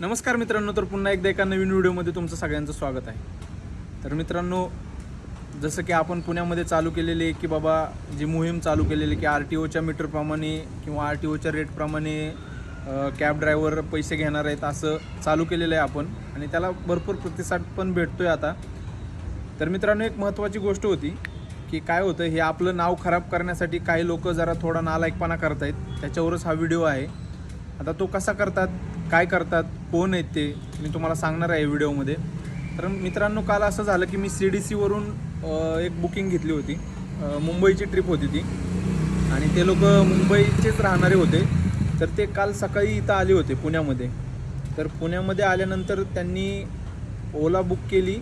नमस्कार मित्रांनो तर पुन्हा एकदा एका नवीन व्हिडिओमध्ये तुमचं सगळ्यांचं स्वागत आहे. तर मित्रांनो जसं की आपण पुण्यामध्ये चालू केलेले आहे की बाबा जी मोहीम चालू केलेली की आर टी ओच्या मीटरप्रमाणे किंवा आर टी ओच्या रेटप्रमाणे कॅब ड्रायव्हर पैसे घेणार आहेत असं चालू केलेलं आहे आपण. आणि त्याला भरपूर प्रतिसाद पण भेटतो आहे आता. तर मित्रांनो एक महत्त्वाची गोष्ट होती की काय होतं हे आपलं नाव खराब करण्यासाठी काही लोक जरा थोडा नालायकपणा करत आहेत त्याच्यावरच हा व्हिडिओ आहे. आता तो कसा करतात? काय करतात कोण आहेत ते मी तुम्हाला सांगणार आहे व्हिडिओमध्ये. तर मित्रांनो काल असं झालं की मी सी डी सीवरून एक बुकिंग घेतली होती. मुंबईची ट्रिप होती ती. आणि ते लोक मुंबईचेच राहणारे होते. तर ते काल सकाळी इथं आले होते पुण्यामध्ये. तर पुण्यामध्ये आल्यानंतर त्यांनी ओला बुक केली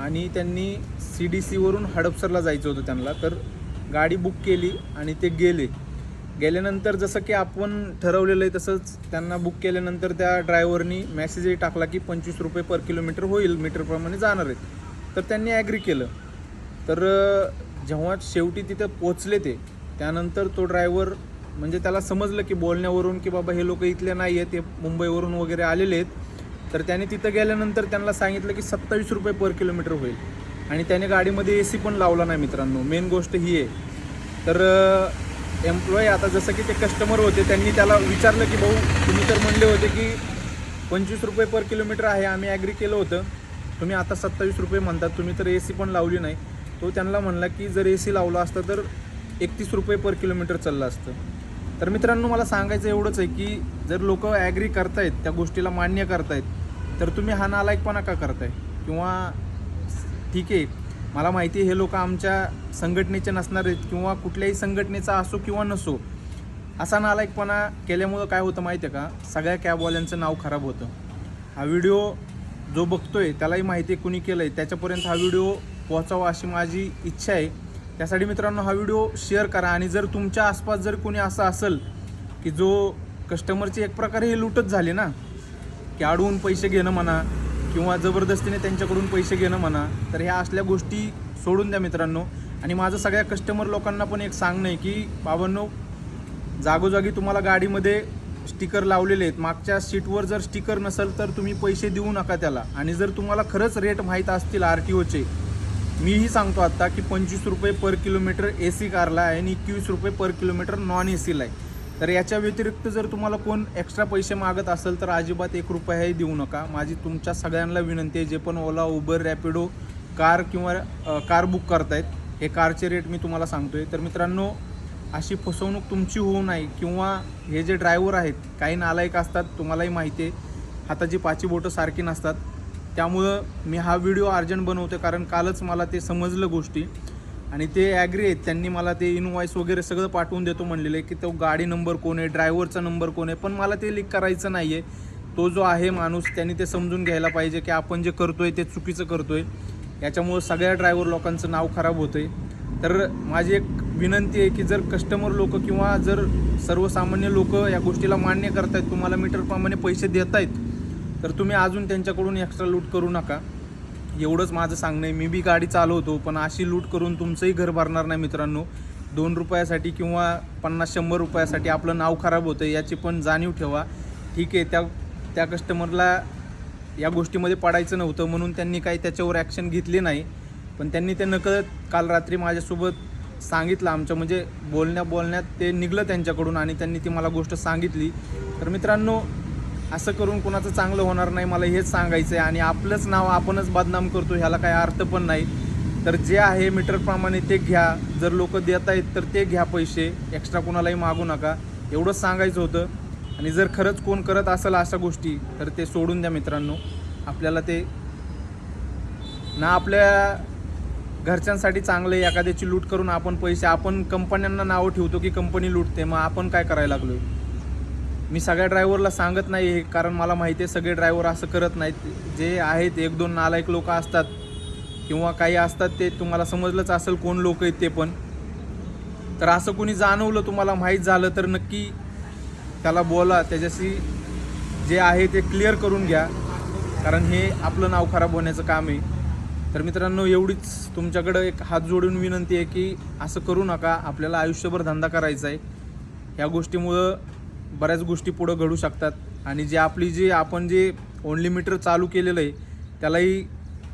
आणि त्यांनी सी डी सीवरून हडपसरला जायचं होतं त्यांना. तर गाडी बुक केली आणि ते गेले. गेल्यानंतर जसं की आपण ठरवलेलं आहे तसंच त्यांना बुक केल्यानंतर त्या ड्रायव्हरनी मेसेजही टाकला की पंचवीस रुपये पर किलोमीटर होईल मीटरप्रमाणे जाणार आहेत. तर त्यांनी ॲग्री केलं. तर जेव्हा शेवटी तिथं पोचले ते त्यानंतर तो ड्रायव्हर म्हणजे त्याला समजलं की बोलण्यावरून की बाबा हे लोक इथले नाही आहेत ते मुंबईवरून वगैरे आलेले आहेत. तर त्याने तिथं गेल्यानंतर त्यांना सांगितलं की सत्तावीस रुपये पर किलोमीटर होईल. आणि त्याने गाडीमध्ये ए सी पण लावला नाही मित्रांनो. मेन गोष्ट ही आहे. तर एम्प्लॉई आता जसं की ते कस्टमर होते त्यांनी त्याला विचारलं की भाऊ तुम्ही तर म्हणले होते की पंचवीस रुपये पर किलोमीटर आहे आम्ही ॲग्री केलं होतं. तुम्ही आता सत्तावीस रुपये म्हणतात तुम्ही तर ए सी पण लावली नाही. तो त्यांना म्हणला की जर ए सी लावला असतं तर एकतीस रुपये पर किलोमीटर चाललं असतं. तर मित्रांनो मला सांगायचं एवढंच आहे की जर लोक ॲग्री करतायत त्या गोष्टीला मान्य करतायत तर तुम्ही हा नालायकपणा का करताय? किंवा ठीक आहे मला माहिती आहे हे लोक आमच्या संघटनेचे नसणार आहेत किंवा कुठल्याही संघटनेचा असो किंवा नसो असा नालायकपणा केल्यामुळं काय होतं माहिती आहे का? सगळ्या कॅबवाल्यांचं नाव खराब होतं. हा व्हिडिओ जो बघतोय त्यालाही माहिती आहे कुणी केलं आहे त्याच्यापर्यंत हा व्हिडिओ पोहोचावा अशी माझी इच्छा आहे. त्यासाठी मित्रांनो हा व्हिडिओ शेअर करा आणि जर तुमच्या आसपास जर कोणी असं असेल की जो कस्टमरची एक प्रकारे हे लूटच झाले ना की अडवून पैसे घेणं म्हणा किंवा जबरदस्तीने त्यांच्याकडून पैसे घेणं म्हणा तर ह्या असल्या गोष्टी सोडून द्या मित्रांनो. आणि माझं सगळ्या कस्टमर लोकांना पण एक सांगणं आहे की बाबांनो जागोजागी तुम्हाला गाडीमध्ये स्टिकर लावलेले आहेत. मागच्या सीटवर जर स्टिकर नसेल तर तुम्ही पैसे देऊ नका त्याला. आणि जर तुम्हाला खरंच रेट माहीत असतील आर टी ओचे मीही सांगतो आत्ता की पंचवीस रुपये पर किलोमीटर ए सी कारला आहे आणि एकवीस रुपये पर किलोमीटर नॉन ए सीला आहे. तर याच्या व्यतिरिक्त जर तुम्हाला कोण एक्स्ट्रा पैसे मागत असेल तर अजिबात एक रुपयाही देऊ नका. माझी तुमच्या सगळ्यांना विनंती आहे जे पण ओला उबर रॅपिडो कार किंवा कार बुक करतायत हे कारचे रेट मी तुम्हाला सांगतो आहे तर मित्रांनो अशी फसवणूक तुमची होऊ नये किंवा हे जे ड्रायव्हर आहेत काही नालायक असतात तुम्हालाही माहिती आहे हाताची पाची बोटं सारखी नसतात. त्यामुळं मी हा व्हिडिओ अर्जंट बनवतो कारण कालच मला ते समजलं गोष्टी. आणि ते ॲग्री आहेत. त्यांनी मला ते इनवॉईस वगैरे सगळं पाठवून देतो म्हणलेलं आहे की तो गाडी नंबर कोण आहे ड्रायव्हरचा नंबर कोण आहे पण मला ते लिक करायचं नाही आहे तो जो आहे माणूस त्यांनी ते समजून घ्यायला पाहिजे की आपण जे करतोय ते चुकीचं करतोय. याच्यामुळं सगळ्या ड्रायव्हर लोकांचं नाव खराब होतं आहे तर माझी एक विनंती आहे की जर कस्टमर लोक किंवा जर सर्वसामान्य लोक या गोष्टीला मान्य करतायत तुम्हाला मीटरप्रमाणे पैसे देत आहेत तर तुम्ही अजून त्यांच्याकडून एक्स्ट्रा लूट करू नका. एवढंच माझं सांगणं आहे. मी बी गाडी चालवतो पण अशी लूट करून तुमचंही घर भरणार नाही मित्रांनो. दोन रुपयासाठी किंवा पन्नास शंभर रुपयासाठी आपलं नाव खराब होतं याची पण जाणीव ठेवा. ठीक आहे त्या त्या कस्टमरला या गोष्टीमध्ये पडायचं नव्हतं म्हणून त्यांनी काही त्याच्यावर ॲक्शन घेतली नाही. पण त्यांनी ते नकळत काल रात्री माझ्यासोबत सांगितलं आमच्या म्हणजे बोलण्या बोलण्यात ते निघलं त्यांच्याकडून आणि त्यांनी ती मला गोष्ट सांगितली. तर मित्रांनो असं करून कोणाचं चांगलं होणार नाही मला हेच सांगायचं आहे आणि आपलंच नाव आपणच बदनाम करतो ह्याला काही अर्थ पण नाही. तर जे आहे मीटरप्रमाणे ते घ्या. जर लोक देत आहेत तर ते घ्या पैसे. एक्स्ट्रा कोणालाही मागू नका. एवढंच सांगायचं होतं. आणि जर खरंच कोण करत असेल अशा गोष्टी तर ते सोडून द्या मित्रांनो. आपल्याला ते ना आपल्या घरच्यांसाठी चांगलं आहे. एखाद्याची लूट करून आपण पैसे आपण कंपन्यांना नावं ठेवतो की कंपनी लूटते. मग आपण काय करायला लागलो मी सगळ्या ड्रायव्हरला सांगत नाही हे कारण मला माहिती आहे सगळे ड्रायव्हर असं करत नाहीत. जे आहेत एक दोन नालायक लोक असतात किंवा काही असतात ते तुम्हाला समजलंच असेल कोण लोक आहेत ते पण. तर असं कोणी जाणवलं तुम्हाला माहीत झालं तर नक्की त्याला बोला. त्याच्याशी जे आहे ते क्लिअर करून घ्या कारण हे आपलं नाव खराब होण्याचं काम आहे. तर मित्रांनो एवढीच तुमच्याकडं एक हात जोडून विनंती आहे की असं करू नका. आपल्याला आयुष्यभर धंदा करायचा आहे. ह्या गोष्टीमुळं बऱ्याच गोष्टी पुढं घडू शकतात. आणि जे आपली जी आपण जे ओनली मीटर चालू केलेलं आहे त्यालाही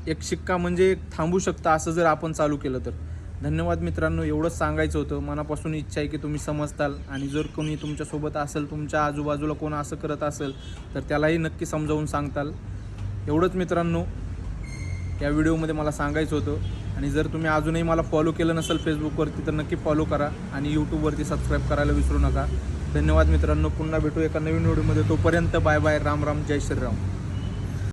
एक शिक्का म्हणजे थांबू शकता असं जर आपण चालू केलं तर. धन्यवाद मित्रांनो एवढंच सांगायचं होतं. मनापासून इच्छा आहे की तुम्ही समजताल. आणि जर कोणी तुमच्यासोबत असेल तुमच्या आजूबाजूला कोण असं करत असेल तर त्यालाही नक्की समजावून सांगताल. एवढंच मित्रांनो या व्हिडिओमध्ये मला सांगायचं होतं. आणि जर तुम्ही अजूनही मला फॉलो केलं नसेल फेसबुकवरती तर नक्की फॉलो करा आणि यूट्यूबवरती सबस्क्राईब करायला विसरू नका. धन्यवाद मित्रांनो. पुन्हा भेटू एका नवीन व्हिडिओमध्ये तोपर्यंत बाय बाय. राम राम. जय श्रीराम.